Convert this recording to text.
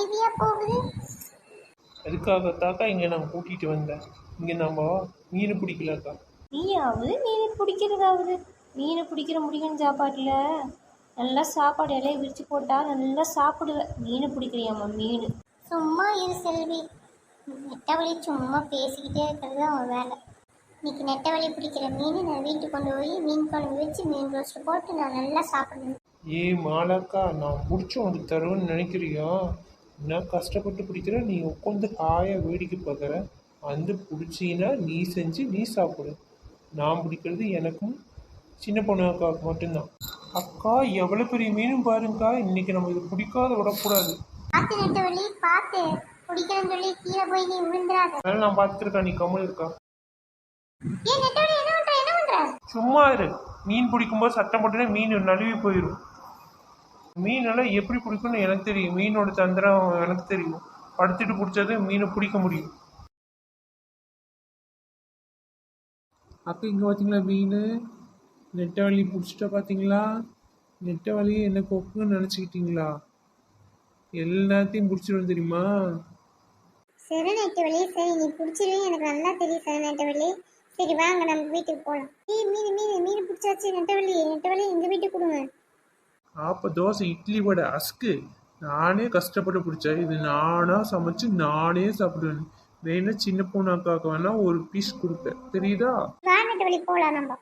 அருவியா போகுது? அதுக்காகத்தாக்கா இங்கே நான் கூட்டிகிட்டு வந்தேன் இங்கே நம்ம மீன் பிடிக்கலக்கா. நீயாவது மீன் பிடிக்கிறதாவது? மீன் பிடிக்கிற முடியும் சாப்பாட்டில். நல்லா சாப்பாடு இலையை விரித்து போட்டால் நல்லா சாப்பிடுவேன் மீன் பிடிக்கிறியாம்மா மீன். சும்மா இரு செல்வி. நெட்டவழி சும்மா பேசிக்கிட்டே இருக்கிறது அவன் வேலை. இன்னைக்கு நெட்டவழி பிடிக்கிற மீன் நான் வீட்டுக்கு கொண்டு போய் மீன் குழம்பு வச்சு மீன் ரோஸ்ட் போட்டு நான் நல்லா சாப்பிடணும் ஏ மாலாக்கா நான் பிடிச்சி உனக்கு தருவேன்னு நினைக்கிறியா? நான் கஷ்டப்பட்டு பிடிக்கிறேன் நீ உட்காந்து ஹாயா வேடிக்கை பார்க்குற வந்து பிடிச்சின்னா நீ செஞ்சு நீ சாப்பிடு. நான் பிடிக்கிறது எனக்கும் சின்ன பொண்ணு அக்காவுக்கு மட்டும்தான். அக்கா எவ்வளோ பெரிய மீனும் பாருங்கக்கா. இன்னைக்கு நம்ம இது பிடிக்காத விடக்கூடாது. பார்த்து நெட்டவழி பார்த்து. பிடிக்கிறேன்னு சொல்லி கீழே போய் நீ விழுந்துடாத அதனால நான் பார்த்துருக்கேன் நீ கம்மல் இருக்கா? ஏன் நெட்டவழி என்ன பண்ற? என்ன பண்ற? சும்மா இரு. மீன் பிடிக்கும்போது சட்டம் போட்டுனா மீன் நழுவி போயிடும் மீனெல்லாம் எப்படி பிடிக்கும்னு எனக்கு தெரியும். மீனோட தந்திரம் எனக்கு தெரியும். படுத்துட்டு பிடிச்சது மீனை பிடிக்க முடியும். அக்கா இங்கே பார்த்தீங்களா மீன்? நெட்டை வலி பிடிச்சிட்டா பார்த்தீங்களா நெட்டை வலியை என்ன கொக்குன்னு நினச்சிக்கிட்டீங்களா? எல்லாத்தையும் பிடிச்சிடும் தெரியுமா? சரி நெட்டவழி சரி நீ பிடிச்சிருவே எனக்கு நல்லா தெரியும் சரி நெட்டவழி சரி வாங்க நம்ம வீட்டுக்கு போகலாம் ஏய் மீன் மீன் மீன் பிடிச்சாச்சு நெட்டவழி நெட்டவழி எங்கள் வீட்டுக்கு கொடுங்க. ஆப்ப தோசை இட்லி வடை அஸ்கு. நானே கஷ்டப்பட்டு பிடிச்சேன். இது நானா சமைச்சு நானே சாப்பிடுவேன். வேணா சின்ன பொண்ணு அக்காவுக்கு வேணா ஒரு பீஸ் கொடுப்பேன். தெரியுதா? வா போகலாம் நம்ம.